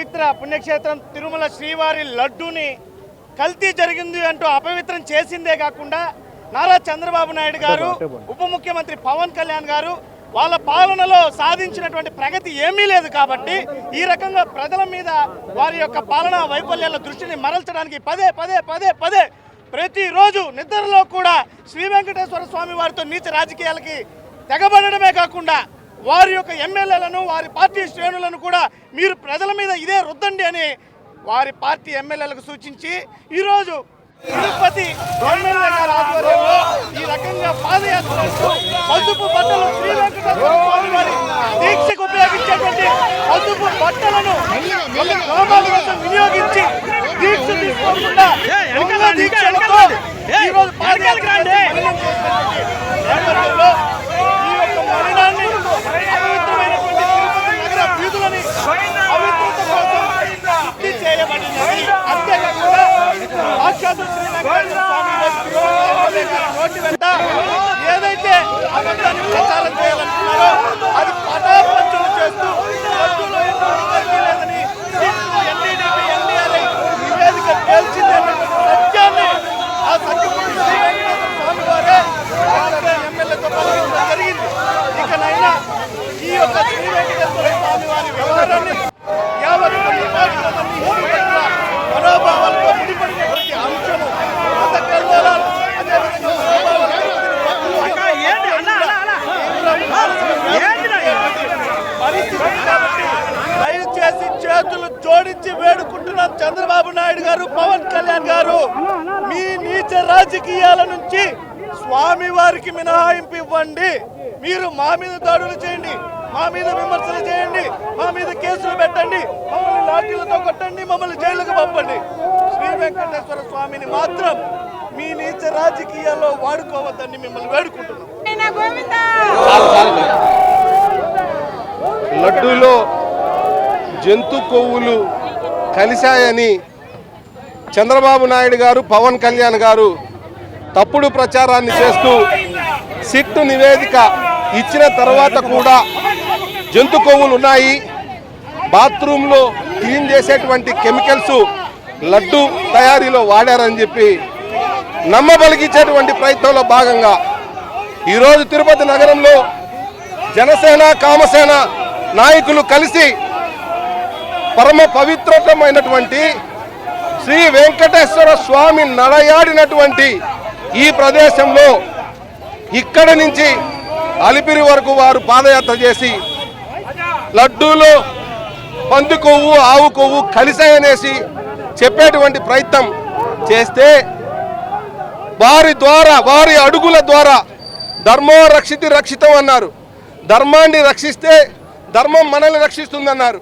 పవిత్ర పుణ్యక్షేత్రం తిరుమల శ్రీవారి లడ్డూని కల్తీ జరిగింది అంటూ అపవిత్రం చేసిందే కాకుండా నారా చంద్రబాబు నాయుడు గారు ఉప ముఖ్యమంత్రి పవన్ కళ్యాణ్ గారు వాళ్ళ పాలనలో సాధించినటువంటి ప్రగతి ఏమీ లేదు కాబట్టి ఈ రకంగా ప్రజల మీద వారి యొక్క పాలనా వైఫల్యాల దృష్టిని మరల్చడానికి పదే పదే పదే పదే ప్రతిరోజు నిద్రలో కూడా శ్రీ వెంకటేశ్వర స్వామి వారితో నీచ రాజకీయాలకి తెగబడమే కాకుండా వారి యొక్క ఎమ్మెల్యేలను వారి పార్టీ శ్రేణులను కూడా మీరు ప్రజల మీద ఇదే రుద్దండి అని వారి పార్టీ ఎమ్మెల్యేలకు సూచించి ఈరోజు తిరుపతి ఎమ్మెల్యే గారి ఆధ్వర్యంలో ఈ రకంగా పాదయాత్ర పసుపు బట్టలు శ్రీ వెంకటేశ్వర స్వామి వారి దీక్షకు ఉపయోగించేటువంటి పసుపు బట్టలను గ్రామాల కోసం వినియోగించి దీక్ష తీసుకోకుండా దీక్షలతో ఈరోజు పాదయాత్ర చేస్తూ చేతులు జోడించి వేడుకుంటున్నాం చంద్రబాబు నాయుడు గారు పవన్ కళ్యాణ్ గారు మీ నీచ రాజకీయాల నుంచి స్వామి వారికి మినహాయింపు ఇవ్వండి. మీరు మా మీద దాడులు చేయండి మా మీద విమర్శలు చేయండి మా మీద కేసులు పెట్టండి మమ్మల్ని లాఠీలతో కొట్టండి మమ్మల్ని జైలుకు పంపండి. శ్రీ వెంకటేశ్వర స్వామిని మాత్రం మీ నీచ రాజకీయాల్లో వాడుకోవద్దని మిమ్మల్ని వేడుకుంటున్నాం. గోవిందా? లడ్డూలో జంతు కొవ్వులు కలిశాయని చంద్రబాబు నాయుడు గారు పవన్ కళ్యాణ్ గారు తప్పుడు ప్రచారాన్ని చేస్తూ సిట్ నివేదిక ఇచ్చిన తర్వాత కూడా జంతు కొవ్వులు ఉన్నాయి. బాత్రూంలో క్లీన్ చేసేటువంటి కెమికల్స్ లడ్డు తయారీలో వాడారని చెప్పి నమ్మబలిగించేటువంటి ప్రయత్నంలో భాగంగా ఈరోజు తిరుపతి నగరంలో జనసేన కామసేన నాయకులు కలిసి పరమ పవిత్రమైనటువంటి శ్రీ వెంకటేశ్వర స్వామి నడయాడినటువంటి ఈ ప్రదేశంలో ఇక్కడి నుంచి అలిపిరి వరకు వారు పాదయాత్ర చేసి లడ్డూలో పంది కొవ్వు ఆవు కొవ్వు కలిసాయనేసి చెప్పేటువంటి ప్రయత్నం చేస్తే వారి ద్వారా వారి అడుగుల ద్వారా ధర్మో రక్షితి రక్షితం అన్నారు. ధర్మాన్ని రక్షిస్తే ధర్మం మనల్ని రక్షిస్తుందన్నారు.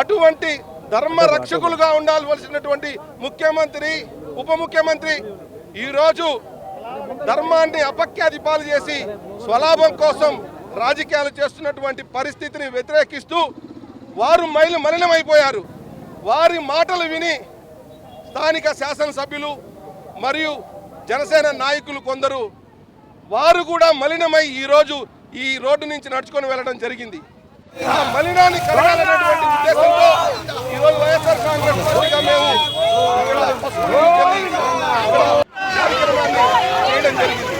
అటువంటి ధర్మ రక్షకులుగా ఉండాల్సినటువంటి ముఖ్యమంత్రి ఉప ముఖ్యమంత్రి ఈరోజు ధర్మాన్ని అపఖ్యాతి పాలు చేసి స్వలాభం కోసం రాజకీయాలు చేస్తున్నటువంటి పరిస్థితిని వ్యతిరేకిస్తూ వారు మైలు మలినమైపోయారు. వారి మాటలు విని స్థానిక శాసనసభ్యులు మరియు జనసేన నాయకులు కొందరు వారు కూడా మలినమై ఈరోజు ఈ రోడ్డు నుంచి నడుచుకొని వెళ్ళడం జరిగింది. ఆ మలినాన్ని కలగాలనేటువంటి ఉద్దేశంతో ఈరోజు వైఎస్ఆర్ కాంగ్రెస్ పార్టీగా మేము కార్యక్రమాన్ని చేయడం జరిగింది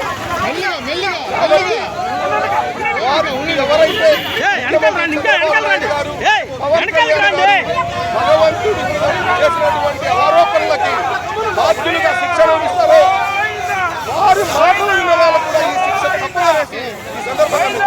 వారు ఎవరైతే గారు భగవంతుడు చేసినటువంటి ఆరోపణలకి బాధ్యులుగా ఈ సందర్భంగా